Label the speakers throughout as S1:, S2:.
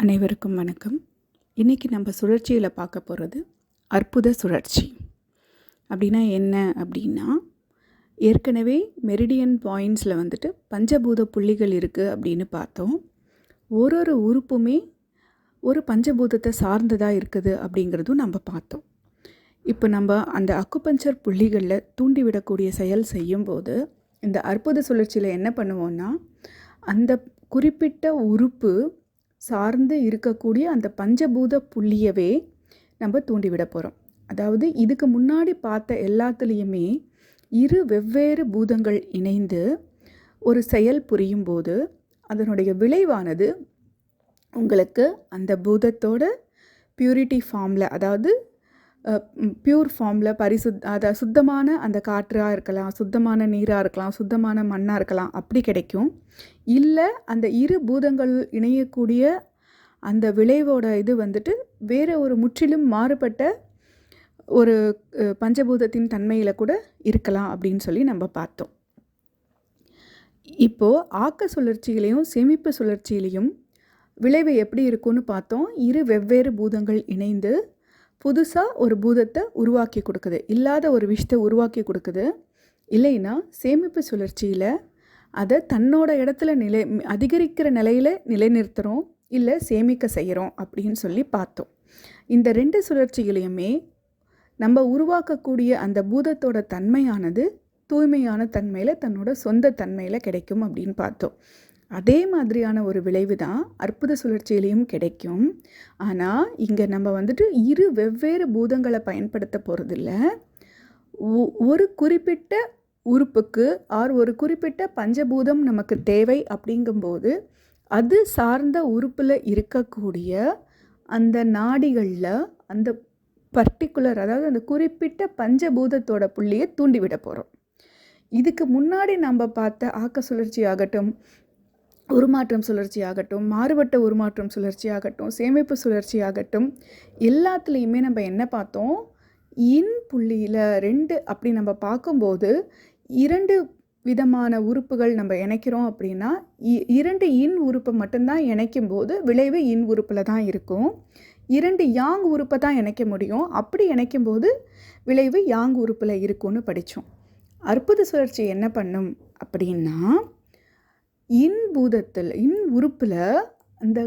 S1: அனைவருக்கும் வணக்கம். இன்றைக்கி நம்ம சுழற்சியில் பார்க்க போகிறது அற்புத சுழற்சி. அப்படின்னா என்ன அப்படின்னா ஏற்கனவே மெரிடியன் பாயிண்ட்ஸில் வந்துட்டு பஞ்சபூத புள்ளிகள் இருக்குது அப்படின்னு பார்த்தோம். ஒரு ஒரு உறுப்புமே ஒரு பஞ்சபூதத்தை சார்ந்ததாக இருக்குது அப்படிங்கிறதும் நம்ம பார்த்தோம். இப்போ நம்ம அந்த அக்குபஞ்சர் புள்ளிகளில் தூண்டிவிடக்கூடிய செயல் செய்யும்போது இந்த அற்புத சுழற்சியில் என்ன பண்ணுவோன்னா அந்த குறிப்பிட்ட உறுப்பு சார்ந்து இருக்கக்கூடிய அந்த பஞ்சபூத புள்ளியவே நம்ம தூண்டிவிட போகிறோம் அதாவது இதுக்கு முன்னாடி பார்த்த எல்லாத்துலேயுமே இரு வெவ்வேறு பூதங்கள் இணைந்து ஒரு செயல் புரியும் போது அதனுடைய விளைவானது உங்களுக்கு அந்த பூதத்தோட பியூரிட்டி ஃபார்மில் அதாவது பியூர் ஃபார்மில் பரிசுத் அதை சுத்தமான அந்த காற்றாக இருக்கலாம் சுத்தமான நீராக இருக்கலாம் சுத்தமான மண்ணாக இருக்கலாம் அப்படி கிடைக்கும். இல்லை அந்த இரு பூதங்கள் இணையக்கூடிய அந்த விளைவோட இது வந்துட்டு வேறு ஒரு முற்றிலும் மாறுபட்ட ஒரு பஞ்சபூதத்தின் தன்மையில் கூட இருக்கலாம் அப்படின்னு சொல்லி நம்ம பார்த்தோம். இப்போது ஆக்க சுழற்சியிலையும் சேமிப்பு சுழற்சியிலையும் விளைவு எப்படி இருக்கும்னு பார்த்தோம். இரு வெவ்வேறு பூதங்கள் இணைந்து புதுசாக ஒரு பூதத்தை உருவாக்கி கொடுக்குது. இல்லாத ஒரு விஷயத்தை உருவாக்கி கொடுக்குது. இல்லைன்னா சேமிப்பு சுழற்சியில் அதை தன்னோட இடத்துல நிலை அதிகரிக்கிற நிலையில் நிலைநிறுத்துகிறோம் இல்லை சேமிக்க செய்கிறோம் அப்படின்னு சொல்லி பார்த்தோம். இந்த ரெண்டு சுழற்சிகளையுமே நம்ம உருவாக்கக்கூடிய அந்த பூதத்தோட தன்மையானது தூய்மையான தன்மையில் தன்னோட சொந்த தன்மையில் கிடைக்கும் அப்படின்னு பார்த்தோம். அதே மாதிரியான ஒரு விளைவு தான் அற்புத சுழற்சியிலையும் கிடைக்கும். ஆனால் இங்கே நம்ம வந்துட்டு இரு வெவ்வேறு பூதங்களை பயன்படுத்த போகிறதில்ல ஒரு குறிப்பிட்ட உறுப்புக்கு ஆர் ஒரு குறிப்பிட்ட பஞ்சபூதம் நமக்கு தேவை அப்படிங்கும்போது அது சார்ந்த உறுப்பில் இருக்கக்கூடிய அந்த நாடிகளில் அந்த பர்டிகுலர் அதாவது அந்த குறிப்பிட்ட பஞ்சபூதத்தோட புள்ளியை தூண்டிவிட போகிறோம் இதுக்கு முன்னாடி நம்ம பார்த்த ஆக்க சுழற்சி ஆகட்டும் உருமாற்றம் சுழற்சி ஆகட்டும் மாறுபட்ட உருமாற்றம் சுழற்சி ஆகட்டும் சேமிப்பு சுழற்சி ஆகட்டும் எல்லாத்துலேயுமே நம்ம என்ன பார்த்தோம்? இன் புள்ளியில் ரெண்டு அப்படி நம்ம பார்க்கும்போது இரண்டு விதமான உறுப்புகள் நம்ம இணைக்கிறோம் அப்படின்னா இரண்டு இன் உறுப்பை மட்டும்தான் இணைக்கும் போது விளைவு இன் உறுப்பில் தான் இருக்கும். இரண்டு யாங் உறுப்பை தான் இணைக்க முடியும். அப்படி இணைக்கும் போது விளைவு யாங் உறுப்பில் இருக்கும்னு படித்தோம் அற்புத சுழற்சி என்ன பண்ணும் அப்படின்னா இன்பூதத்தில் இன் உறுப்பில் அந்த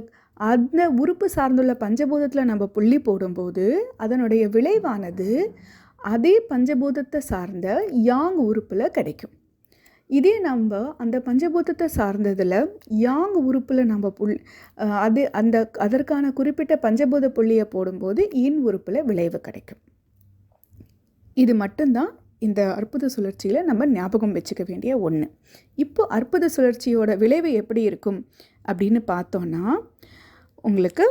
S1: அந்த உறுப்பு சார்ந்துள்ள பஞ்சபூதத்தில் நம்ம புள்ளி போடும்போது அதனுடைய விளைவானது அதே பஞ்சபூதத்தை சார்ந்த யாங் உறுப்பில் கிடைக்கும். இதே நம்ம அந்த பஞ்சபூதத்தை சார்ந்ததில் யாங் உறுப்பில் நம்ம புல் அது அந்த அதற்கான குறிப்பிட்ட பஞ்சபூத புள்ளியை போடும்போது இன் உறுப்பில் விளைவு கிடைக்கும். இது மட்டும்தான் இந்த அற்புத சுழற்சியில் நம்ம ஞாபகம் வச்சுக்க வேண்டிய ஒன்று இப்போ அற்புத சுழற்சியோட விளைவு எப்படி இருக்கும் அப்படின்னு பார்த்தோன்னா உங்களுக்கு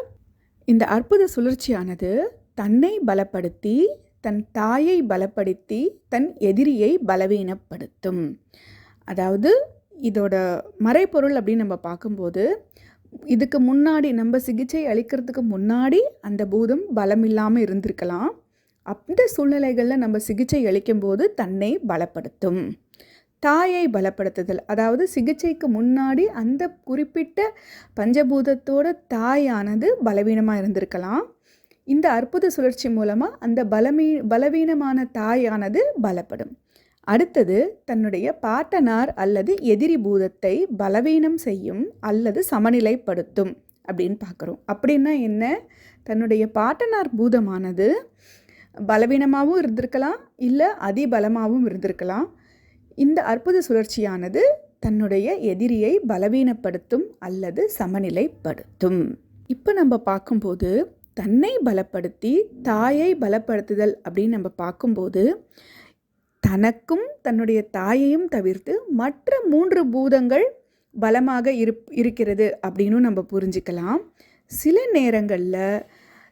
S1: இந்த அற்புத சுழற்சியானது தன்னை பலப்படுத்தி தன் தாயை பலப்படுத்தி தன் எதிரியை பலவீனப்படுத்தும். அதாவது இதோட மறைப்பொருள் அப்படின்னு நம்ம பார்க்கும்போது இதுக்கு முன்னாடி நம்ம சிகிச்சை அளிக்கிறதுக்கு முன்னாடி அந்த பூதம் பலம் இல்லாமல் இருந்திருக்கலாம். அந்த சூழ்நிலைகளில் நம்ம சிகிச்சை அளிக்கும்போது தன்னை பலப்படுத்தும். தாயை பலப்படுத்துதல். அதாவது சிகிச்சைக்கு முன்னாடி அந்த குறிப்பிட்ட பஞ்சபூதத்தோட தாயானது பலவீனமாக இருந்திருக்கலாம். இந்த அற்புத சுழற்சி மூலமாக அந்த பலமீ பலவீனமான தாயானது பலப்படும். அடுத்தது தன்னுடைய பாட்டனார் அல்லது எதிரி பூதத்தை பலவீனம் செய்யும் அல்லது சமநிலைப்படுத்தும் அப்படின்னு பார்க்குறோம். அப்படின்னா என்ன? தன்னுடைய பாட்டனார் பூதமானது பலவீனமாகவும் இருந்திருக்கலாம் இல்லை அதிபலமாகவும் இருந்திருக்கலாம். இந்த அற்புத சுழற்சியானது தன்னுடைய எதிரியை பலவீனப்படுத்தும் அல்லது சமநிலைப்படுத்தும். இப்போ நம்ம பார்க்கும்போது தன்னை பலப்படுத்தி தாயை பலப்படுத்துதல் அப்படின்னு நம்ம பார்க்கும்போது தனக்கும் தன்னுடைய தாயையும் தவிர்த்து மற்ற மூன்று பூதங்கள் பலமாக இரு இருக்கிறது அப்படின்னு நம்ம புரிஞ்சுக்கலாம். சில நேரங்களில்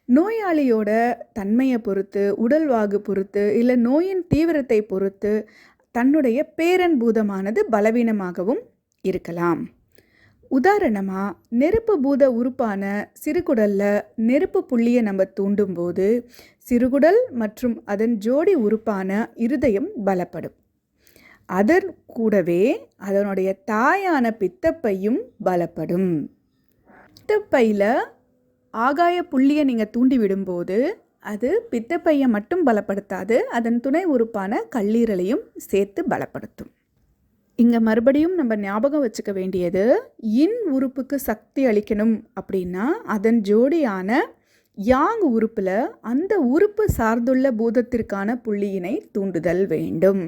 S1: நோயாளியோட தன்மையை பொறுத்து உடல்வாகு பொறுத்து இல்லை நோயின் தீவிரத்தை பொறுத்து தன்னுடைய பேரன் பூதமானது பலவீனமாகவும் இருக்கலாம். உதாரணமாக நெருப்பு பூத உறுப்பான சிறுகுடலில் நெருப்பு புள்ளியை நம்ம தூண்டும்போது சிறுகுடல் மற்றும் அதன் ஜோடி உறுப்பான இருதயம் பலப்படும். அதன் கூடவே அதனுடைய தாயான பித்தப்பையும் பலப்படும். பித்தப்பையில் ஆகாய புள்ளியை நீங்கள் தூண்டி விடும்போது அது பித்தப்பையை மட்டும் பலப்படுத்தாது அதன் துணை உறுப்பான கல்லீரலையும் சேர்த்து பலப்படுத்தும். இங்கே மறுபடியும் நம்ம ஞாபகம் வச்சுக்க வேண்டியது இன் உறுப்புக்கு சக்தி அளிக்கணும் அப்படின்னா அதன் ஜோடியான யாங் உறுப்பில் அந்த உறுப்பு சார்ந்துள்ள பூதத்திற்கான புள்ளியினை தூண்டுதல் வேண்டும்.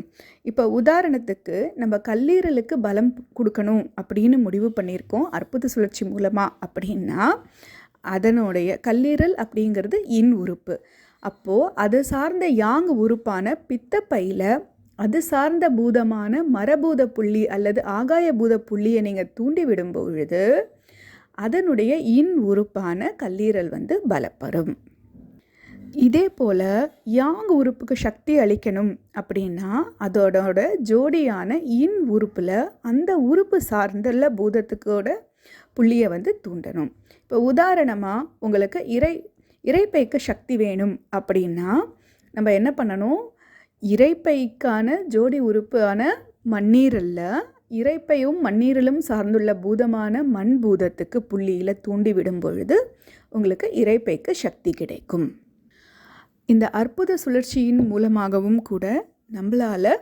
S1: இப்போ உதாரணத்துக்கு நம்ம கல்லீரலுக்கு பலம் கொடுக்கணும் அப்படின்னு முடிவு பண்ணியிருக்கோம் அற்புத சுழற்சி மூலமாக அப்படின்னா அதனுடைய கல்லீரல் அப்படிங்கிறது இன் உறுப்பு. அப்போது அது சார்ந்த யாங் உறுப்பான பித்தப்பையில் அது சார்ந்த பூதமான மரபூத புள்ளி அல்லது ஆகாய பூத புள்ளியை நீங்கள் தூண்டி விடும் பொழுது அதனுடைய இன் உறுப்பான கல்லீரல் வந்து பலப்படும் இதே போல் யாங் உறுப்புக்கு சக்தி அளிக்கணும் அப்படின்னா அதோட ஜோடியான இன் உறுப்பில் அந்த உறுப்பு சார்ந்துள்ள பூதத்துக்கோட புள்ளியை வந்து தூண்டணும். இப்போ உதாரணமாக உங்களுக்கு இறை இறைப்பைக்கு சக்தி வேணும் அப்படின்னா நம்ம என்ன பண்ணணும்? இறைப்பைக்கான ஜோடி உறுப்பான மண்ணீரலில் இறைப்பையும் மண்ணீரலும் சார்ந்துள்ள பூதமான மண் பூதத்துக்கு புள்ளியில் தூண்டி விடும் பொழுது உங்களுக்கு இறைப்பைக்கு சக்தி கிடைக்கும். இந்த அற்புத சுழற்சியின் மூலமாகவும் கூட நம்மளால்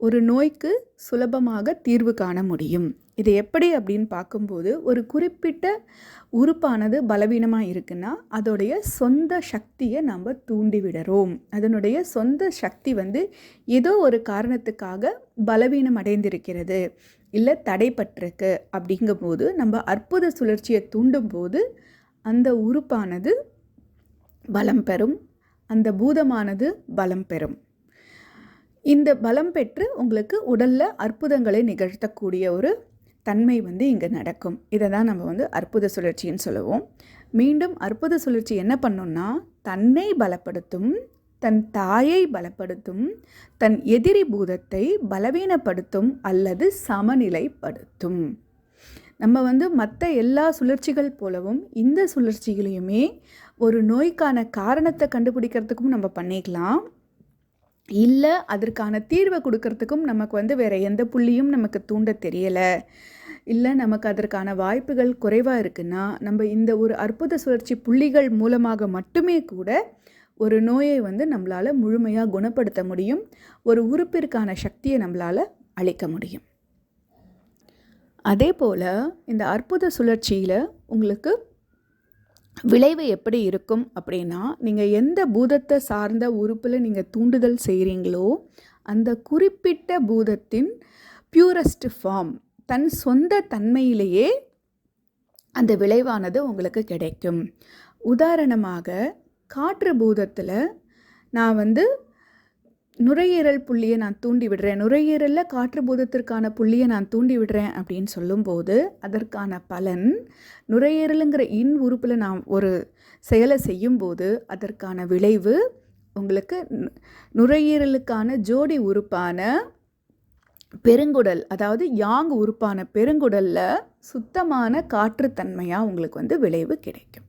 S1: ஒரு நோய்க்கு சுலபமாக தீர்வு காண முடியும். இது எப்படி அப்படின்னு பார்க்கும்போது ஒரு குறிப்பிட்ட உறுப்பானது பலவீனமாக இருக்குன்னா அதோடைய சொந்த சக்தியை நம்ம தூண்டி விடுறோம். அதனுடைய சொந்த சக்தி வந்து ஏதோ ஒரு காரணத்துக்காக பலவீனம் அடைந்திருக்கிறது இல்லை தடைப்பட்டிருக்கு அப்படிங்கும்போது நம்ம அற்புத சுழற்சியை தூண்டும் போது அந்த உறுப்பானது பலம் பெறும் அந்த பூதமானது பலம் பெறும். இந்த பலம் பெற்று உங்களுக்கு உடலில் அற்புதங்களை நிகழ்த்தக்கூடிய ஒரு தன்மை வந்து இங்கே நடக்கும். இதை தான் நம்ம வந்து அற்புத சுழற்சின்னு சொல்லுவோம். மீண்டும் அற்புத சுழற்சி என்ன பண்ணோம்னா தன்னை பலப்படுத்தும் தன் தாயை பலப்படுத்தும் தன் எதிரி பூதத்தை பலவீனப்படுத்தும் அல்லது சமநிலைப்படுத்தும். நம்ம வந்து மற்ற எல்லா சுழற்சிகள் போலவும் இந்த சுழற்சிகளையுமே ஒரு நோய்க்கான காரணத்தை கண்டுபிடிக்கிறதுக்கும் நம்ம பண்ணிக்கலாம். இல்லை அதற்கான தீர்வை கொடுக்கறதுக்கும் நமக்கு வந்து வேறு எந்த புள்ளியும் நமக்கு தூண்ட தெரியலை. இல்லை நமக்கு அதற்கான வாய்ப்புகள் குறைவாக இருக்குன்னா நம்ம இந்த ஒரு அற்புத சுழற்சி புள்ளிகள் மூலமாக மட்டுமே கூட ஒரு நோயை வந்து நம்மளால் முழுமையாக குணப்படுத்த முடியும். ஒரு உறுப்பிற்கான சக்தியை நம்மளால் அளிக்க முடியும். அதே போல் இந்த அற்புத சுழற்சியில் உங்களுக்கு விளைவு எப்படி இருக்கும் அப்படின்னா நீங்கள் எந்த பூதத்தை சார்ந்த உறுப்பில் நீங்கள் தூண்டுதல் செய்கிறீங்களோ அந்த குறிப்பிட்ட பூதத்தின் பியூரஸ்ட் ஃபார்ம் தன் சொந்த தன்மையிலேயே அந்த விளைவானது உங்களுக்கு கிடைக்கும். உதாரணமாக காற்று பூதத்தில் நான் வந்து நுரையீரல் புள்ளியை நான் தூண்டி விடுறேன். நுரையீரலில் காற்று பூதத்திற்கான புள்ளியை நான் தூண்டி விடுறேன் அப்படின்னு சொல்லும்போது அதற்கான பலன் நுரையீரலுங்கிற இன் உறுப்பில் நான் ஒரு செயலை செய்யும்போது அதற்கான விளைவு உங்களுக்கு நுரையீரலுக்கான ஜோடி உறுப்பான பெருங்குடல் அதாவது யாங் உறுப்பான பெருங்குடலில் சுத்தமான காற்றுத்தன்மையாக உங்களுக்கு வந்து விளைவு கிடைக்கும்.